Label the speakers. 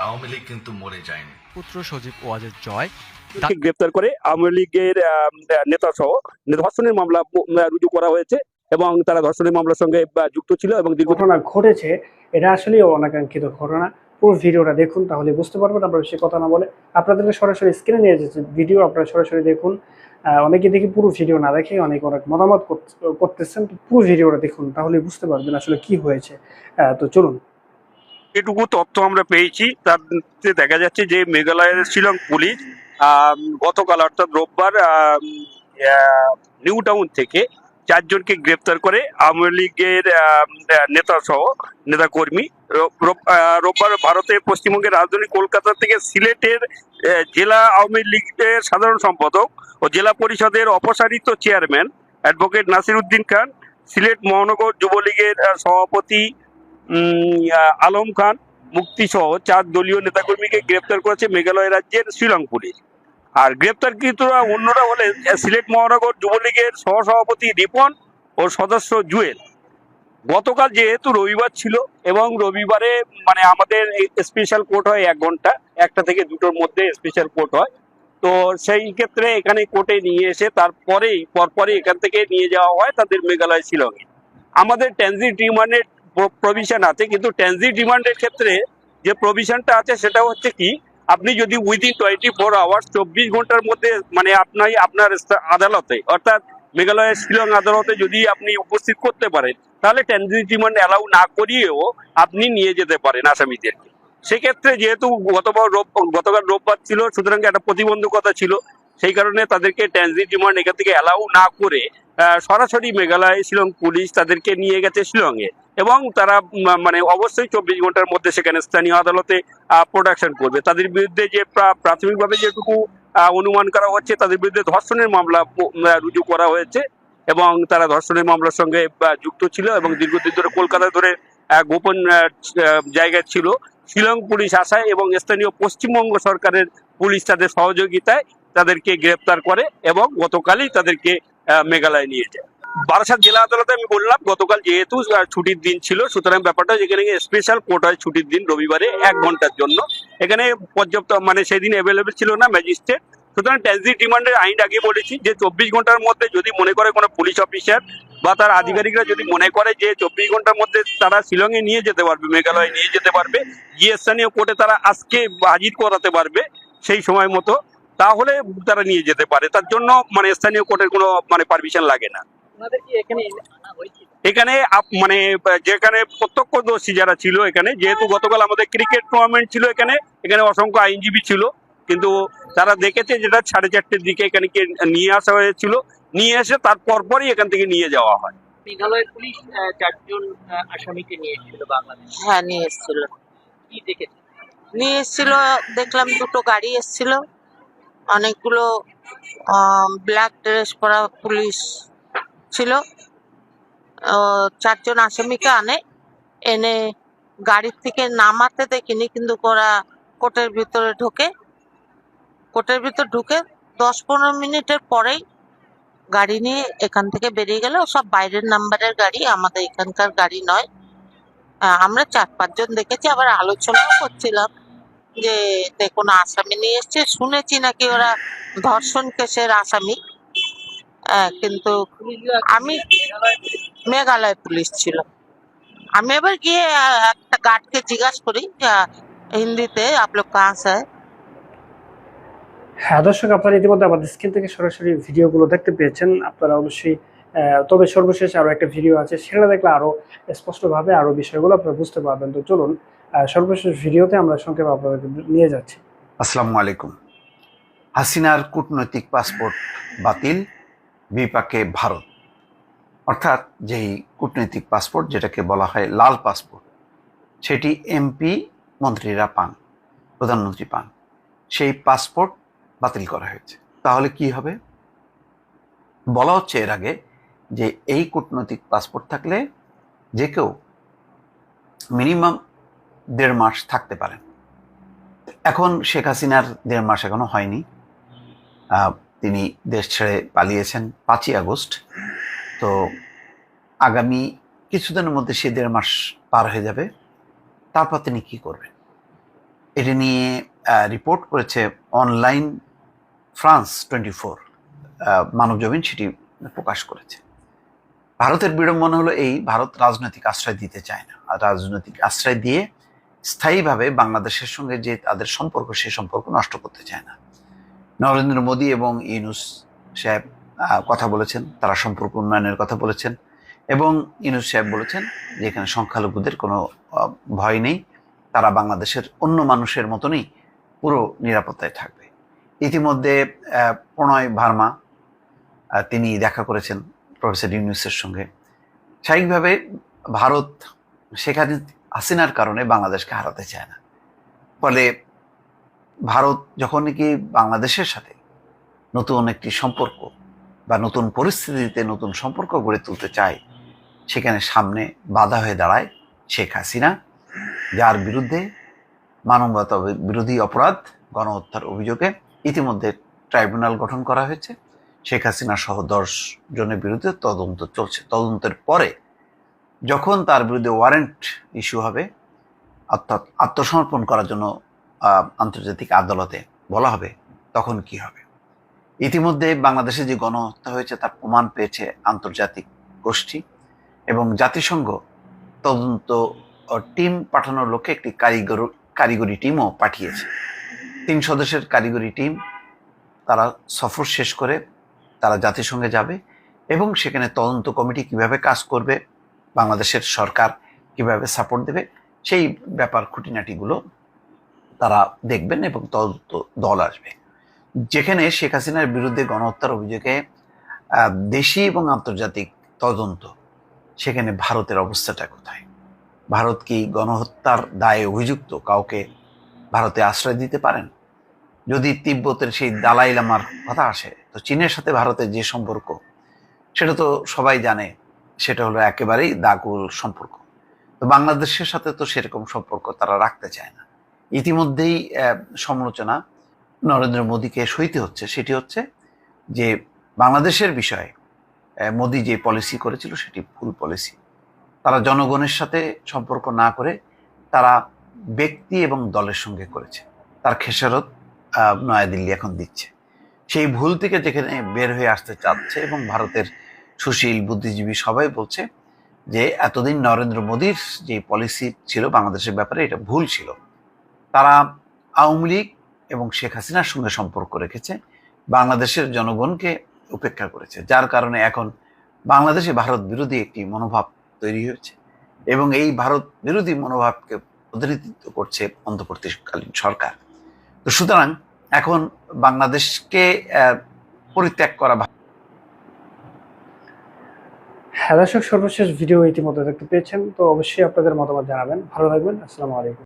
Speaker 1: আওয়ামী লীগ কিন্তু মরে যায়নি।
Speaker 2: পুত্র সজীব ওয়াজের জয়
Speaker 3: গ্রেপ্তার করে আওয়ামী লীগের নেতা সহ ধর্ষণের মামলা রুজু করা হয়েছে এবং তারা ধর্ষণের মামলার সঙ্গে যুক্ত ছিল এবং দীর্ঘ
Speaker 4: ঘটনা ঘটেছে এটা আসলে অনাকাঙ্ক্ষিত ঘটনা। পুরো ভিডিওটা দেখুন তাহলে বুঝতে পারবেন আমরা সে কথা না বলে। আপনাদেরকে সরাসরি স্ক্রিনে নিয়ে যাচ্ছে ভিডিও আপনারা সরাসরি দেখুন। আহ, অনেকে দেখি পুরো ভিডিও না দেখে অনেক অনেক মতামত করতেছেন পুরো ভিডিওটা দেখুন তাহলে বুঝতে পারবেন আসলে কি হয়েছে। আহ, তো চলুন।
Speaker 3: এটুকু তথ্য আমরা পেয়েছি। তাতে দেখা যাচ্ছে যে মেঘালয়ের শিলং পুলিশ গতকাল অর্থাৎ রোববার নিউ টাউন থেকে চারজনকে গ্রেপ্তার করে আওয়ামী লীগের নেতা সহ নেতা কর্মী রোববার ভারতের পশ্চিমবঙ্গের রাজধানী কলকাতা থেকে সিলেটের জেলা আওয়ামী লীগের সাধারণ সম্পাদক ও জেলা পরিষদের অপসারিত চেয়ারম্যান অ্যাডভোকেট নাসির উদ্দিন খান, সিলেট মহানগর যুবলীগের সভাপতি আলম খান, মুক্তি সহ চার দলীয় নেতাকর্মীকে গ্রেপ্তার করেছে মেঘালয় রাজ্যের শিলং পুলিশ। আর গ্রেপ্তারকৃতরা অন্যরা হলেন সিলেট মহানগর যুবলীগের সহসভাপতি রিপন ও সদস্য জুয়েল। গতকাল যেহেতু রবিবার ছিল এবং রবিবারে মানে আমাদের স্পেশাল কোর্ট হয় এক ঘণ্টা, একটা থেকে দুটোর মধ্যে স্পেশাল কোর্ট হয়। তো সেই ক্ষেত্রে এখানে কোর্টে নিয়ে এসে তারপরেই, পরপরই এখান থেকে নিয়ে যাওয়া হয় তাদের মেঘালয় শিলংয়ে। আমাদের ট্রানজিট রিমান্ডের প্রভিশন আছে, কিন্তু ট্রানজিট ডিমান্ডের ক্ষেত্রে যে প্রভিশনটা আছে সেটা হচ্ছে কি, আপনি যদি উইদিন টোয়েন্টি ফোর আওয়ার্স চব্বিশ ঘণ্টার মধ্যে মানে আপনার আপনার আদালতে, অর্থাৎ মেঘালয়ের শিলং আদালতে যদি আপনি উপস্থিত করতে পারেন, তাহলে ট্রানজিট ডিমান্ড অ্যালাউ না করিয়েও আপনি নিয়ে যেতে পারেন আসামিদেরকে। সেক্ষেত্রে যেহেতু গতবার গতকাল রোববার ছিল, সুতরাং একটা প্রতিবন্ধকতা ছিল সেই কারণে তাদেরকে ট্রানজিট রিমান্ড এখান থেকে অ্যালাউ না করে সরাসরি মেঘালয়, শিলং পুলিশ তাদেরকে নিয়ে গেছে শিলংয়ে। এবং তারা মানে অবশ্যই চব্বিশ ঘণ্টার মধ্যে সেখানে স্থানীয় আদালতে প্রোডাকশন করবে। তাদের বিরুদ্ধে যে প্রা- প্রাথমিকভাবে যেটুকু অনুমান করা হচ্ছে, তাদের বিরুদ্ধে ধর্ষণের মামলা রুজু করা হয়েছে। এবং তারা ধর্ষণের মামলার সঙ্গে যুক্ত ছিল এবং দীর্ঘদিন ধরে কলকাতায় ধরে গোপন জায়গায় ছিল। শিলং পুলিশ আসায় এবং স্থানীয় পশ্চিমবঙ্গ সরকারের পুলিশ তাদের সহযোগিতায় তাদেরকে গ্রেপ্তার করে এবং গতকালই তাদেরকে মেঘালয় নিয়ে যায়। বারাসাত জেলা আদালতে আমি বললাম, গতকাল যেহেতু ছুটির দিন ছিল, সুতরাং ব্যাপারটা যেখানে স্পেশাল কোর্ট হয় ছুটির দিন রবিবারে এক ঘণ্টার জন্য। এখানে পর্যাপ্ত মানে সেদিন অ্যাভেলেবেল ছিল না ম্যাজিস্ট্রেট সুতরাং ট্রানজিট ডিমান্ডের আইন আগে বলেছি যে চব্বিশ ঘণ্টার মধ্যে যদি মনে করে কোনো পুলিশ অফিসার বা তার আধিকারিকরা যদি মনে করে যে চব্বিশ ঘণ্টার মধ্যে তারা শিলংয়ে নিয়ে যেতে পারবে, মেঘালয়ে নিয়ে যেতে পারবে, গিয়ে স্থানীয় কোর্টে তারা আজকে হাজির করাতে পারবে সেই সময় মতো তাহলে তারা নিয়ে যেতে পারে। তার জন্য মানে স্থানীয় কোর্টের কোনো মানে পারমিশন লাগে না। এখানে আপ- মানে যেখানে প্রত্যক্ষদর্শী যারা ছিল এখানে যেহেতু গতকাল আমাদের ক্রিকেট টুর্নামেন্ট ছিল এখানে এখানে অসংখ্য আইনজীবী ছিল। কিন্তু তারা দেখেছে যেটা সাড়ে চারটের দিকে এখানে নিয়ে আসা হয়েছিল। নিয়ে এসে তার পরপরই এখান থেকে নিয়ে যাওয়া হয়।
Speaker 5: মেঘালয়ের পুলিশ চারজন আসামিকে নিয়ে এসেছিল বাংলাদেশ।
Speaker 6: হ্যাঁ নিয়ে এসেছিল।
Speaker 5: কি দেখেছে
Speaker 6: নিয়ে এসেছিল দেখলাম দুটো গাড়ি এসেছিল। অনেকগুলো ব্ল্যাক ড্রেস পরা পুলিশ ছিল। চারজন আসামিকে আনে। এনে গাড়ির থেকে নামাতে দেখিনি, কিন্তু ওরা কোর্টের ভিতরে ঢোকে। কোর্টের ভিতর ঢুকে দশ পনেরো মিনিটের পরেই গাড়ি নিয়ে এখান থেকে বেরিয়ে গেল। সব বাইরের নাম্বারের গাড়ি, আমাদের এখানকার গাড়ি নয়। আমরা চার পাঁচজন দেখেছি, আবার আলোচনাও করছিলাম। যে দেখুন আসামি নিয়ে এসছে, শুনেছি নাকি ওরা ধর্ষণ কেসের আসামি। কিন্তু আমি
Speaker 5: মেঘালয় পুলিশ
Speaker 6: ছিল। আমি এবার গিয়ে একটা গার্ডকে জিজ্ঞাসা করি হিন্দিতে আপ লোক কাহা সে হ্যায়?
Speaker 4: হ্যাঁ দর্শক, আপনারা ইতিমধ্যে আমাদের স্ক্রিন থেকে সরাসরি ভিডিওগুলো দেখতে পেয়েছেন। আপনারা অবশ্যই তবে সর্বশেষ আরও একটা ভিডিও আছে, সেটা দেখলে আরও স্পষ্টভাবে আরও বিষয়গুলো আপনারা বুঝতে পারবেন। তো চলুন সর্বশেষ ভিডিওতে আমরা সংক্ষেপে আপনাদেরকে নিয়ে যাচ্ছি।
Speaker 7: আসসালামু আলাইকুম। হাসিনার কূটনৈতিক পাসপোর্ট বাতিল, বিপাকে ভারত। অর্থাৎ যেই কূটনৈতিক পাসপোর্ট, যেটাকে বলা হয় লাল পাসপোর্ট, সেটি এমপি মন্ত্রীরা পান, প্রধানমন্ত্রী পান। সেই পাসপোর্ট বাতিল করা হয়েছে। তাহলে কি হবে? বলা হচ্ছে এর আগে যে এই কূটনৈতিক পাসপোর্ট থাকলে যে কেউ মিনিমাম দেড় মাস থাকতে পারেন এখন শেখ হাসিনার দেড় মাস এখনও হয়নি। তিনি দেশ ছেড়ে পালিয়েছেন পাঁচই আগস্ট। তো আগামী কিছুদিনের মধ্যে সে দেড় মাস পার হয়ে যাবে। তারপর তিনি কি করবেন? এটি নিয়ে রিপোর্ট করেছে online France twenty four Manabzamin সেটি প্রকাশ করেছে। ভারতের বিড়ম্বনা হলো এই, ভারত রাজনৈতিক আশ্রয় দিতে চায় না। আর রাজনৈতিক আশ্রয় দিয়ে স্থায়ীভাবে বাংলাদেশের সঙ্গে যে তাদের সম্পর্ক সেই সম্পর্ক নষ্ট করতে চায় না। নরেন্দ্র মোদী এবং ইউনুস সাহেব কথা বলেছেন, তারা সম্পর্ক উন্নয়নের কথা বলেছেন এবং ইউনুস সাহেব বলেছেন যে এখানে সংখ্যালঘুদের কোনো ভয় নেই, তারা বাংলাদেশের অন্য মানুষের মতনই পুরো নিরাপত্তায় থাকবে। ইতিমধ্যে প্রণয় ভার্মা তিনি দেখা করেছেন প্রফেসর ইউনুসের সঙ্গে। স্বাভাবিকভাবে ভারত সেখানে হাসিনার কারণে বাংলাদেশকে হারাতে চায় না। ফলে ভারত যখন নাকি বাংলাদেশের সাথে নতুন একটি সম্পর্ক বা নতুন পরিস্থিতিতে নতুন সম্পর্ক গড়ে তুলতে চায়, সেখানে সামনে বাধা হয়ে দাঁড়ায় শেখ হাসিনা, যার বিরুদ্ধে মানবতা বিরোধী অপরাধ, গণহত্যার অভিযোগে ইতিমধ্যে ট্রাইব্যুনাল গঠন করা হয়েছে। শেখ হাসিনা সহ দশ জনের বিরুদ্ধে তদন্ত চলছে। তদন্তের পরে যখন তার বিরুদ্ধে ওয়ারেন্ট ইস্যু হবে অর্থাৎ আত্মসমর্পণ করার জন্য আন্তর্জাতিক আদালতে বলা হবে, তখন কি হবে? ইতিমধ্যে বাংলাদেশে যে গণহত্যা হয়েছে, তার প্রমাণ পেয়েছে আন্তর্জাতিক গোষ্ঠী এবং জাতিসংঘ। তদন্ত টিম পাঠানোর লক্ষ্যে একটি কারিগর, কারিগরি টিমও পাঠিয়েছে। তিন সদস্যের কারিগরি টিম, তারা সফর শেষ করে, তারা জাতিসংঘে যাবে এবং সেখানে তদন্ত কমিটি কীভাবে কাজ করবে বাংলাদেশের সরকার কীভাবে সাপোর্ট দেবে, সেই ব্যাপার খুঁটিনাটিগুলো তারা দেখবেন এবং তদন্ত দল আসবে। যেখানে শেখ হাসিনার বিরুদ্ধে গণহত্যার অভিযোগে দেশি এবং আন্তর্জাতিক তদন্ত, সেখানে ভারতের অবস্থাটা কোথায়? ভারত কি গণহত্যার দায়ে অভিযুক্ত, কাউকে ভারতে আশ্রয় দিতে পারেন? যদি তিব্বতের সেই দালাই লামার কথা আসে, তো চীনের সাথে ভারতের যে সম্পর্ক, সেটা তো সবাই জানে সেটা হলো একেবারেই দাগুল সম্পর্ক। তো বাংলাদেশের সাথে তো সেরকম সম্পর্ক তারা রাখতে চায় না। ইতিমধ্যেই সমালোচনা নরেন্দ্র মোদীকে সইতে হচ্ছে, সেটি হচ্ছে যে বাংলাদেশের বিষয়ে মোদী যে পলিসি করেছিল সেটি ভুল পলিসি তারা জনগণের সাথে সম্পর্ক না করে তারা ব্যক্তি এবং দলের সঙ্গে করেছে। তার খেসারত নয়াদিল্লি এখন দিচ্ছে। সেই ভুল থেকে যেখানে বের হয়ে আসতে চাচ্ছে এবং ভারতের সুশীল, বুদ্ধিজীবী সবাই বলছে যে এতদিন নরেন্দ্র মোদীর যে পলিসি ছিল বাংলাদেশের ব্যাপারে, এটা ভুল ছিল। তারা আওয়ামী লীগ এবং শেখ হাসিনার সঙ্গে সম্পর্ক রেখেছে, বাংলাদেশের জনগণকে উপেক্ষা করেছে। যার কারণে এখন বাংলাদেশে ভারত বিরোধী একটি মনোভাব তৈরি হয়েছে এবং এই ভারত বিরোধী মনোভাবকে প্রতিনিধিত্ব করছে অন্তর্বর্তীকালীন সরকার। তো সুতরাং এখন বাংলাদেশকে পরিত্যাগ করা
Speaker 4: হ্যাঁ দর্শক, সর্বশেষ ভিডিও ইতিমধ্যে দেখতে পেয়েছেন, তো অবশ্যই আপনাদের মতামত জানাবেন। ভালো থাকবেন, আসসালামু আলাইকুম।